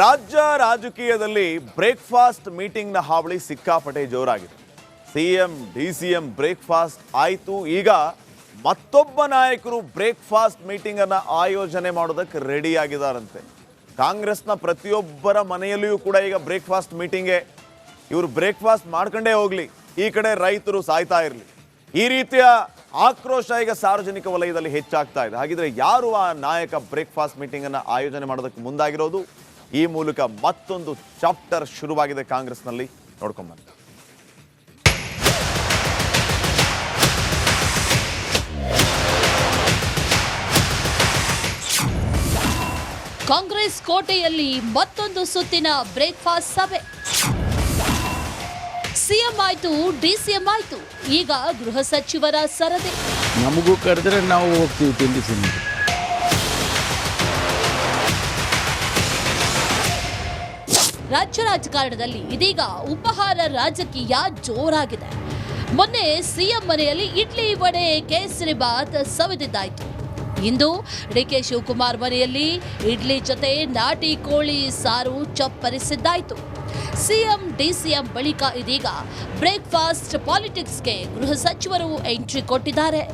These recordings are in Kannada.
ರಾಜ್ಯ ರಾಜಕೀಯದಲ್ಲಿ ಬ್ರೇಕ್ಫಾಸ್ಟ್ ಮೀಟಿಂಗ್ನ ಹಾವಳಿ ಸಿಕ್ಕಾಪಟ್ಟೆ ಜೋರಾಗಿದೆ. CM D C M breakfast ಆಯಿತು. ಈಗ ಮತ್ತೊಬ್ಬ ನಾಯಕರು ಬ್ರೇಕ್ಫಾಸ್ಟ್ ಮೀಟಿಂಗ್ ಅನ್ನ ಆಯೋಜನೆ ಮಾಡೋದಕ್ಕೆ ರೆಡಿ ಆಗಿದಾರಂತೆ ಕಾಂಗ್ರೆಸ್ನ ಪ್ರತಿಯೊಬ್ಬರ ಮನೆಯಲ್ಲಿಯೂ ಕೂಡ ಈಗ ಬ್ರೇಕ್ಫಾಸ್ಟ್ ಮೀಟಿಂಗೇ. ಇವರು ಬ್ರೇಕ್ಫಾಸ್ಟ್ ಮಾಡ್ಕೊಂಡೇ ಹೋಗಲಿ. ಈ ಕಡೆ ರೈತರು ಸಾಯ್ತಾ ಇರಲಿ. ಈ ರೀತಿಯ ಆಕ್ರೋಶ ಈಗ ಸಾರ್ವಜನಿಕ ವಲಯದಲ್ಲಿ ಹೆಚ್ಚಾಗ್ತಾ ಇದೆ. ಹಾಗಿದ್ರೆ ಯಾರು ಆ ನಾಯಕ ಬ್ರೇಕ್ಫಾಸ್ಟ್ ಮೀಟಿಂಗ್ ಅನ್ನ ಆಯೋಜನೆ ಮಾಡೋದಕ್ಕೆ ಮುಂದಾಗಿರೋದು? ಈ ಮೂಲಕ ಮತ್ತೊಂದು ಚಾಪ್ಟರ್ ಶುರುವಾಗಿದೆ ಕಾಂಗ್ರೆಸ್ನಲ್ಲಿ. ನೋಡ್ಕೊಂಬಂತ ಕಾಂಗ್ರೆಸ್ ಕೋಟೆಯಲ್ಲಿ ಮತ್ತೊಂದು ಸುತ್ತಿನ ಬ್ರೇಕ್ಫಾಸ್ಟ್ ಸಭೆ. ಸಿಎಂ ಆಯ್ತು ಡಿಸಿಎಂ ಆಯ್ತು ಈಗ ಗೃಹ ಸಚಿವರ ಸರದಿ. ನಮಗೂ ಕರೆದ್ರೆ ನಾವು ಹೋಗ್ತೀವಿ ತಿಂಡಿ ತಿನ್ನೋದು ರಾಜ್ಯ ರಾಜಕಾರಣದಲ್ಲಿ ಇದೀಗ ಉಪಹಾರ ರಾಜಕೀಯ ಜೋರಾಗಿದೆ? ಮೊನ್ನೆ ಸಿಎಂ ಮನೆಯಲ್ಲಿ ಇಡ್ಲಿ ವಡೆ ಕೇಸರಿ ಬಾತ್ ಸವಿದಿದ್ದಾಯಿತು. ಇಂದು ಡಿಕೆ ಶಿವಕುಮಾರ್ ಮನೆಯಲ್ಲಿ ಇಡ್ಲಿ ಜೊತೆ ನಾಟಿ ಕೋಳಿ ಸಾರು ಚಪ್ಪರಿಸಿದ್ದಾಯಿತು. ಸಿಎಂ, ಡಿಸಿಎಂ ಬಳಿಕ ಇದೀಗ ಬ್ರೇಕ್ಫಾಸ್ಟ್ ಪಾಲಿಟಿಕ್ಸ್ಗೆ ಗೃಹ ಸಚಿವರು ಎಂಟ್ರಿ ಕೊಟ್ಟಿದ್ದಾರೆ.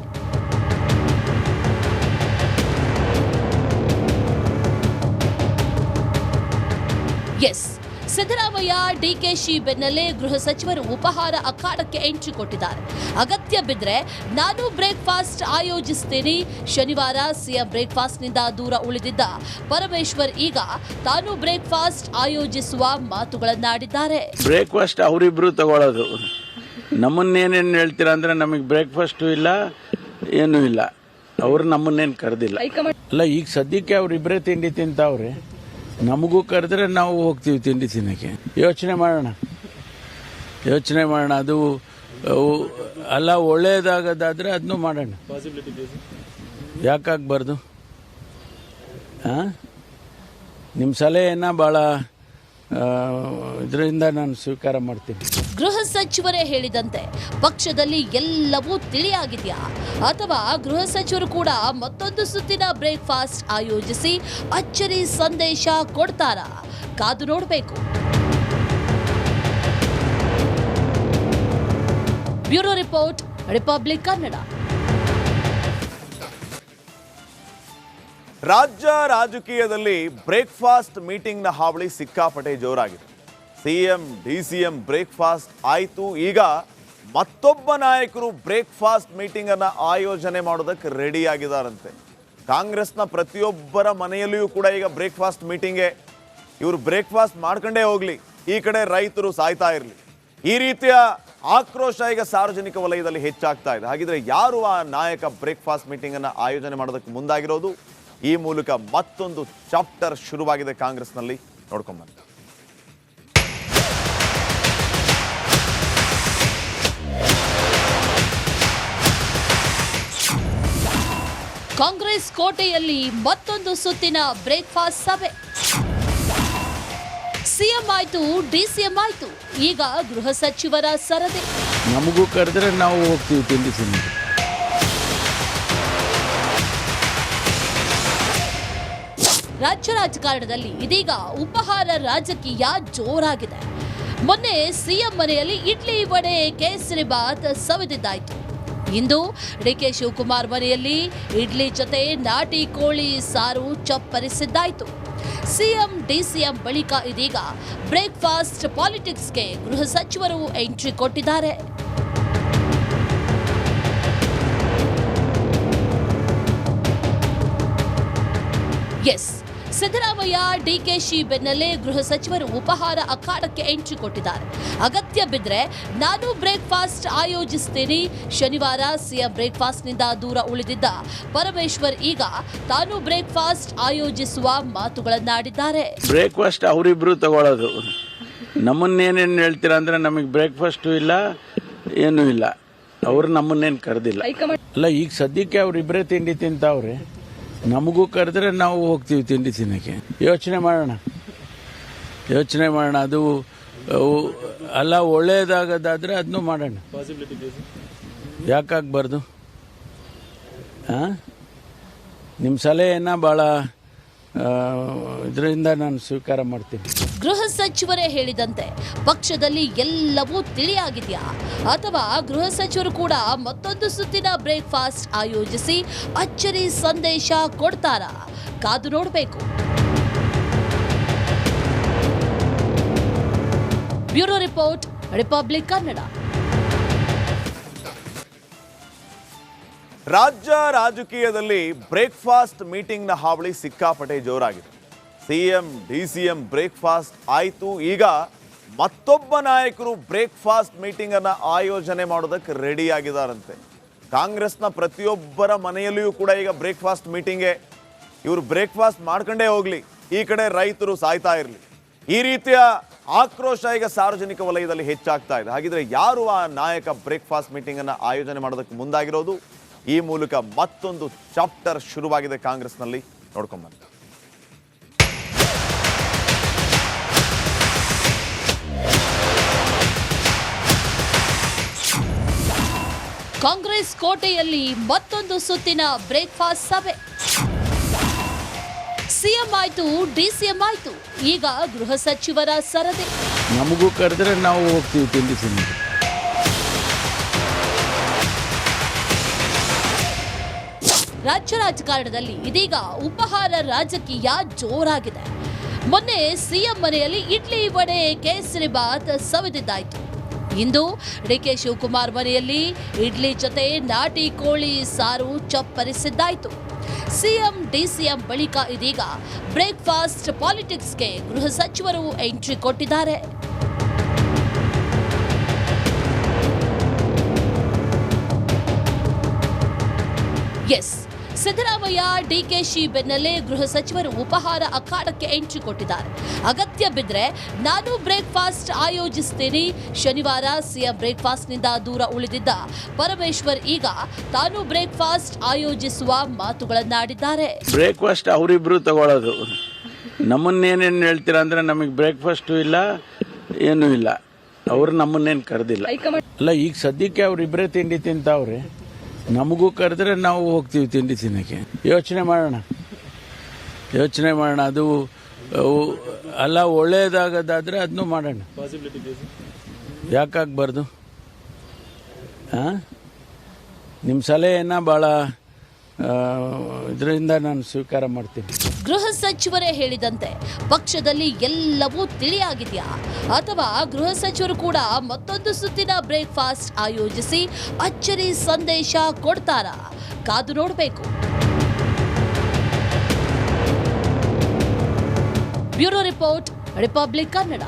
ಎಸ್ ಸಿದ್ದರಾಮಯ್ಯ ಡಿಕೆಶಿ ಬೆನ್ನಲ್ಲೇ ಗೃಹ ಸಚಿವರು ಉಪಹಾರ ಅಖಾಡಕ್ಕೆ ಎಂಟ್ರಿ ಕೊಟ್ಟಿದ್ದಾರೆ. ಅಗತ್ಯ ಬಿದ್ದರೆ ನಾನು ಬ್ರೇಕ್ಫಾಸ್ಟ್ ಆಯೋಜಿಸ್ತೀನಿ. ಶನಿವಾರ ಸಿಎಂ ಬ್ರೇಕ್ಫಾಸ್ಟ್ನಿಂದ ದೂರ ಉಳಿದಿದ್ದ ಪರಮೇಶ್ವರ್ ಈಗ ತಾನು ಬ್ರೇಕ್ಫಾಸ್ಟ್ ಆಯೋಜಿಸುವ ಮಾತುಗಳನ್ನಾಡಿದ್ದಾರೆ. ಬ್ರೇಕ್ಫಾಸ್ಟ್ ಅವರಿಬ್ರು ತಗೊಳ್ಳೋದು. ನಮ್ಮನ್ನೇನೇನು ಹೇಳ್ತೀರಾ ಅಂದ್ರೆ ನಮಗೆ ಬ್ರೇಕ್ಫಾಸ್ಟು ಇಲ್ಲ ಏನೂ ಇಲ್ಲ. ಅವರು ನಮ್ಮನ್ನೇನು ಕರೆದಿಲ್ಲ. ಅಲ್ಲ ಈಗ ಸದ್ಯಕ್ಕೆ ಅವ್ರಿಬ್ರೇ ತಿಂಡಿ ತಿಂತಾವ್ರೆ. ನಮಗೂ ಕರೆದ್ರೆ ನಾವು ಹೋಗ್ತೀವಿ ತಿಂಡಿ ತಿನ್ನಕ್ಕೆ. ಯೋಚನೆ ಮಾಡೋಣ. ಯೋಚನೆ ಮಾಡೋಣ. ಅದು ಅಲ್ಲ, ಒಳ್ಳೇದಾಗೋದಾದ್ರೆ ಅದನ್ನು ಮಾಡೋಣ. ಯಾಕಾಗಬಾರ್ದು? ಹಾಂ ನಿಮ್ಮ ಸಲಹೆಯನ್ನ ಭಾಳ ಇದರಿಂದ ನಾನು ಸ್ವೀಕಾರ ಮಾಡ್ತೀನಿ. ಗೃಹ ಸಚಿವರೇ ಹೇಳಿದಂತೆ ಪಕ್ಷದಲ್ಲಿ ಎಲ್ಲವೂ ತಿಳಿಯಾಗಿದೆಯಾ? ಅಥವಾ ಗೃಹ ಸಚಿವರು ಕೂಡ ಮತ್ತೊಂದು ಸುತ್ತಿನ ಬ್ರೇಕ್ಫಾಸ್ಟ್ ಆಯೋಜಿಸಿ ಅಚ್ಚರಿ ಸಂದೇಶ ಕೊಡ್ತಾರಾ? ಕಾದು ನೋಡಬೇಕು. Bureau report, republic Kannada. ರಾಜ್ಯ ರಾಜಕೀಯದಲ್ಲಿ ಬ್ರೇಕ್ಫಾಸ್ಟ್ ಮೀಟಿಂಗ್ನ ಹಾವಳಿ ಸಿಕ್ಕಾಪಟ್ಟೆ ಜೋರಾಗಿದೆ. CM D C M breakfast ಆಯಿತು. ಈಗ ಮತ್ತೊಬ್ಬ ನಾಯಕರು ಬ್ರೇಕ್ಫಾಸ್ಟ್ ಮೀಟಿಂಗನ್ನು ಆಯೋಜನೆ ಮಾಡೋದಕ್ಕೆ ರೆಡಿ ಆಗಿದಾರಂತೆ ಕಾಂಗ್ರೆಸ್ನ ಪ್ರತಿಯೊಬ್ಬರ ಮನೆಯಲ್ಲಿಯೂ ಕೂಡ ಈಗ ಬ್ರೇಕ್ಫಾಸ್ಟ್ ಮೀಟಿಂಗೇ. ಇವರು ಬ್ರೇಕ್ಫಾಸ್ಟ್ ಮಾಡ್ಕೊಂಡೇ ಹೋಗಲಿ. ಈ ಕಡೆ ರೈತರು ಸಾಯ್ತಾ ಇರಲಿ. ಈ ರೀತಿಯ ಆಕ್ರೋಶ ಈಗ ಸಾರ್ವಜನಿಕ ವಲಯದಲ್ಲಿ ಹೆಚ್ಚಾಗ್ತಾ ಇದೆ. ಹಾಗಿದ್ರೆ ಯಾರು ಆ ನಾಯಕ ಬ್ರೇಕ್ಫಾಸ್ಟ್ ಮೀಟಿಂಗನ್ನು ಆಯೋಜನೆ ಮಾಡೋದಕ್ಕೆ ಮುಂದಾಗಿರೋದು? ಈ ಮೂಲಕ ಮತ್ತೊಂದು ಚಾಪ್ಟರ್ ಶುರುವಾಗಿದೆ ಕಾಂಗ್ರೆಸ್ನಲ್ಲಿ. ನೋಡ್ಕೊಂಬಂತ ಕಾಂಗ್ರೆಸ್ ಕೋಟೆಯಲ್ಲಿ ಮತ್ತೊಂದು ಸುತ್ತಿನ ಬ್ರೇಕ್ಫಾಸ್ಟ್ ಸಭೆ. ಸಿಎಂ ಆಯ್ತು ಡಿಸಿಎಂ ಆಯ್ತು ಈಗ ಗೃಹ ಸಚಿವರ ಸರದಿ. ನಮಗೂ ಕರೆದ್ರೆ ನಾವು ಹೋಗ್ತೀವಿ ತಿಂಡಿ ರಾಜ್ಯ ರಾಜಕಾರಣದಲ್ಲಿ ಇದೀಗ ಉಪಹಾರ ರಾಜಕೀಯ ಜೋರಾಗಿದೆ? ಮೊನ್ನೆ ಸಿಎಂ ಮನೆಯಲ್ಲಿ ಇಡ್ಲಿ ವಡೆ ಕೇಸರಿ ಬಾತ್ ಸವಿದಿದ್ದಾಯಿತು. ಇಂದು ಡಿಕೆ ಶಿವಕುಮಾರ್ ಮನೆಯಲ್ಲಿ ಇಡ್ಲಿ ಜೊತೆ ನಾಟಿ ಕೋಳಿ ಸಾರು ಚಪ್ಪರಿಸಿದ್ದಾಯಿತು. ಸಿಎಂ, ಡಿಸಿಎಂ ಬಳಿಕ ಇದೀಗ ಬ್ರೇಕ್ಫಾಸ್ಟ್ ಪಾಲಿಟಿಕ್ಸ್ಗೆ ಗೃಹ ಸಚಿವರು ಎಂಟ್ರಿ ಕೊಟ್ಟಿದ್ದಾರೆ. ಎಸ್ ಸಿದ್ದರಾಮಯ್ಯ ಡಿಕೆಶಿ ಬೆನ್ನಲ್ಲೇ ಗೃಹ ಸಚಿವರು ಉಪಹಾರ ಅಖಾಡಕ್ಕೆ ಎಂಟ್ರಿ ಕೊಟ್ಟಿದ್ದಾರೆ. ಅಗತ್ಯ ಬಿದ್ರೆ ನಾನು ಬ್ರೇಕ್ಫಾಸ್ಟ್ ಆಯೋಜಿಸ್ತೀನಿ. ಶನಿವಾರ ಸಿಎಂ ಬ್ರೇಕ್ಫಾಸ್ಟ್ನಿಂದ ದೂರ ಉಳಿದಿದ್ದ ಪರಮೇಶ್ವರ್ ಈಗ ತಾನು ಬ್ರೇಕ್ಫಾಸ್ಟ್ ಆಯೋಜಿಸುವ ಮಾತುಗಳನ್ನಾಡಿದ್ದಾರೆ. ಬ್ರೇಕ್ಫಾಸ್ಟ್ ಅವರಿಬ್ರು ತಗೊಳ್ಳೋದು ನಮ್ಮನ್ನೇನೇನು ಹೇಳ್ತೀರಾ ಅಂದ್ರೆ ನಮಗೆ ಬ್ರೇಕ್ಫಾಸ್ಟು ಇಲ್ಲ ಏನೂ ಇಲ್ಲ. ಅವರು ನಮ್ಮನ್ನೇನು ಕರೆದಿಲ್ಲ. ಅಲ್ಲ ಈಗ ಸದ್ಯಕ್ಕೆ ಅವರಿಬ್ಬರೇ ತಿಂಡಿ ತಿಂತಾವ್ರೆ. ನಮಗೂ ಕರೆದ್ರೆ ನಾವು ಹೋಗ್ತೀವಿ ತಿಂಡಿ ತಿನ್ನಕ್ಕೆ. ಯೋಚನೆ ಮಾಡೋಣ. ಯೋಚನೆ ಮಾಡೋಣ. ಅದು ಅಲ್ಲ ಒಳ್ಳೆಯದಾಗೋದಾದರೆ ಅದನ್ನು ಮಾಡೋಣ. ಯಾಕಾಗಬಾರ್ದು? ಹಾಂ ನಿಮ್ಮ ಸಲಹೆಯನ್ನು ಭಾಳ ಇದರಿಂದ ನಾನು ಸ್ವೀಕಾರ ಮಾಡ್ತೀನಿ. ಗೃಹ ಸಚಿವರೇ ಹೇಳಿದಂತೆ ಪಕ್ಷದಲ್ಲಿ ಎಲ್ಲವೂ ತಿಳಿಯಾಗಿದೆಯಾ? ಅಥವಾ ಗೃಹ ಸಚಿವರು ಕೂಡ ಮತ್ತೊಂದು ಸುತ್ತಿನ ಬ್ರೇಕ್ಫಾಸ್ಟ್ ಆಯೋಜಿಸಿ ಅಚ್ಚರಿ ಸಂದೇಶ ಕೊಡ್ತಾರಾ? ಕಾದು ನೋಡಬೇಕು. Bureau report, republic Kannada. ರಾಜ್ಯ ರಾಜಕೀಯದಲ್ಲಿ ಬ್ರೇಕ್ಫಾಸ್ಟ್ ಮೀಟಿಂಗ್ನ ಹಾವಳಿ ಸಿಕ್ಕಾಪಟ್ಟೆ ಜೋರಾಗಿದೆ. C M D C M breakfast ಆಯಿತು. ಈಗ ಮತ್ತೊಬ್ಬ ನಾಯಕರು ಬ್ರೇಕ್ಫಾಸ್ಟ್ ಮೀಟಿಂಗನ್ನು ಆಯೋಜನೆ ಮಾಡೋದಕ್ಕೆ ರೆಡಿಯಾಗಿದ್ದಾರಂತೆ ಕಾಂಗ್ರೆಸ್ನ ಪ್ರತಿಯೊಬ್ಬರ ಮನೆಯಲ್ಲಿಯೂ ಕೂಡ ಈಗ ಬ್ರೇಕ್ಫಾಸ್ಟ್ ಮೀಟಿಂಗೇ. ಇವರು ಬ್ರೇಕ್ಫಾಸ್ಟ್ ಮಾಡ್ಕೊಂಡೇ ಹೋಗಲಿ. ಈ ಕಡೆ ರೈತರು ಸಾಯ್ತಾ ಇರಲಿ. ಈ ರೀತಿಯ ಆಕ್ರೋಶ ಈಗ ಸಾರ್ವಜನಿಕ ವಲಯದಲ್ಲಿ ಹೆಚ್ಚಾಗ್ತಾ ಇದೆ. ಹಾಗಿದ್ರೆ ಯಾರು ಆ ನಾಯಕ ಬ್ರೇಕ್ಫಾಸ್ಟ್ ಮೀಟಿಂಗನ್ನು ಆಯೋಜನೆ ಮಾಡೋದಕ್ಕೆ ಮುಂದಾಗಿರೋದು? ಈ ಮೂಲಕ ಮತ್ತೊಂದು ಚಾಪ್ಟರ್ ಶುರುವಾಗಿದೆ ಕಾಂಗ್ರೆಸ್ನಲ್ಲಿ. ನೋಡ್ಕೊಂಬಂತ ಕಾಂಗ್ರೆಸ್ ಕೋಟೆಯಲ್ಲಿ ಮತ್ತೊಂದು ಸುತ್ತಿನ ಬ್ರೇಕ್ಫಾಸ್ಟ್ ಸಭೆ. ಸಿಎಂ ಆಯ್ತು ಡಿಸಿಎಂ ಆಯ್ತು ಈಗ ಗೃಹ ಸಚಿವರ ಸರದಿ. ನಮಗೂ ಕರೆದ್ರೆ ನಾವು ಹೋಗ್ತೀವಿ ತಿಂಡಿ ತಿಂಡಿ ರಾಜ್ಯ ರಾಜಕಾರಣದಲ್ಲಿ ಇದೀಗ ಉಪಹಾರ ರಾಜಕೀಯ ಜೋರಾಗಿದೆ? ಮೊನ್ನೆ ಸಿಎಂ ಮನೆಯಲ್ಲಿ ಇಡ್ಲಿ ವಡೆ ಕೇಸರಿ ಬಾತ್ ಸವಿದಿದ್ದಾಯಿತು. ಇಂದು ಡಿಕೆ ಶಿವಕುಮಾರ್ ಮನೆಯಲ್ಲಿ ಇಡ್ಲಿ ಜೊತೆ ನಾಟಿ ಕೋಳಿ ಸಾರು ಚಪ್ಪರಿಸಿದ್ದಾಯಿತು. ಸಿಎಂ, ಡಿಸಿಎಂ ಬಳಿಕ ಇದೀಗ ಬ್ರೇಕ್ಫಾಸ್ಟ್ ಪಾಲಿಟಿಕ್ಸ್ಗೆ ಗೃಹ ಸಚಿವರು ಎಂಟ್ರಿ ಕೊಟ್ಟಿದ್ದಾರೆ. ಸಿದ್ದರಾಮಯ್ಯ ಡಿಕೆಶಿ ಬೆನ್ನಲ್ಲೇ ಗೃಹ ಸಚಿವರು ಉಪಹಾರ ಅಖಾಡಕ್ಕೆ ಎಂಟ್ರಿ ಕೊಟ್ಟಿದ್ದಾರೆ. ಅಗತ್ಯ ಬಿದ್ದರೆ ನಾನು ಬ್ರೇಕ್ಫಾಸ್ಟ್ ಆಯೋಜಿಸ್ತೀನಿ. ಶನಿವಾರ ಸಿಎಂ ಬ್ರೇಕ್ಫಾಸ್ಟ್ನಿಂದ ದೂರ ಉಳಿದಿದ್ದ ಪರಮೇಶ್ವರ್ ಈಗ ತಾನು ಬ್ರೇಕ್ಫಾಸ್ಟ್ ಆಯೋಜಿಸುವ ಮಾತುಗಳನ್ನಾಡಿದ್ದಾರೆ. ಬ್ರೇಕ್ಫಾಸ್ಟ್ ಅವರಿಬ್ರು ತಗೊಳ್ಳೋದು. ನಮ್ಮನ್ನೇನೇನು ಹೇಳ್ತೀರಾ ಅಂದ್ರೆ ನಮಗೆ ಬ್ರೇಕ್ಫಾಸ್ಟು ಇಲ್ಲ ಏನೂ ಇಲ್ಲ. ಅವರು ನಮ್ಮನ್ನೇನು ಕರೆದಿಲ್ಲ. ಅಲ್ಲ ಈಗ ಸದ್ಯಕ್ಕೆ ಅವರಿಬ್ಬರೇ ತಿಂಡಿ ತಿಂತಾವ್ರೆ. ನಮಗೂ ಕರೆದ್ರೆ ನಾವು ಹೋಗ್ತೀವಿ ತಿಂಡಿ ತಿನ್ನಕ್ಕೆ. ಯೋಚನೆ ಮಾಡೋಣ. ಯೋಚನೆ ಮಾಡೋಣ. ಅದು ಅಲ್ಲ, ಒಳ್ಳೇದಾಗೋದಾದ್ರೆ ಅದನ್ನು ಮಾಡೋಣ. ಯಾಕಾಗಬಾರ್ದು? ಹಾಂ ನಿಮ್ಮ ಸಲಹೆಯನ್ನು ಭಾಳ ಇದರಿಂದ ನಾನು ಸ್ವೀಕಾರ ಮಾಡ್ತೀನಿ. ಗೃಹ ಸಚಿವರೇ ಹೇಳಿದಂತೆ ಪಕ್ಷದಲ್ಲಿ ಎಲ್ಲವೂ ತಿಳಿಯಾಗಿದೆಯಾ? ಅಥವಾ ಗೃಹ ಸಚಿವರು ಕೂಡ ಮತ್ತೊಂದು ಸುತ್ತಿನ ಬ್ರೇಕ್ಫಾಸ್ಟ್ ಆಯೋಜಿಸಿ ಅಚ್ಚರಿ ಸಂದೇಶ ಕೊಡ್ತಾರಾ? ಕಾದು ನೋಡಬೇಕು. Bureau report, republic Kannada.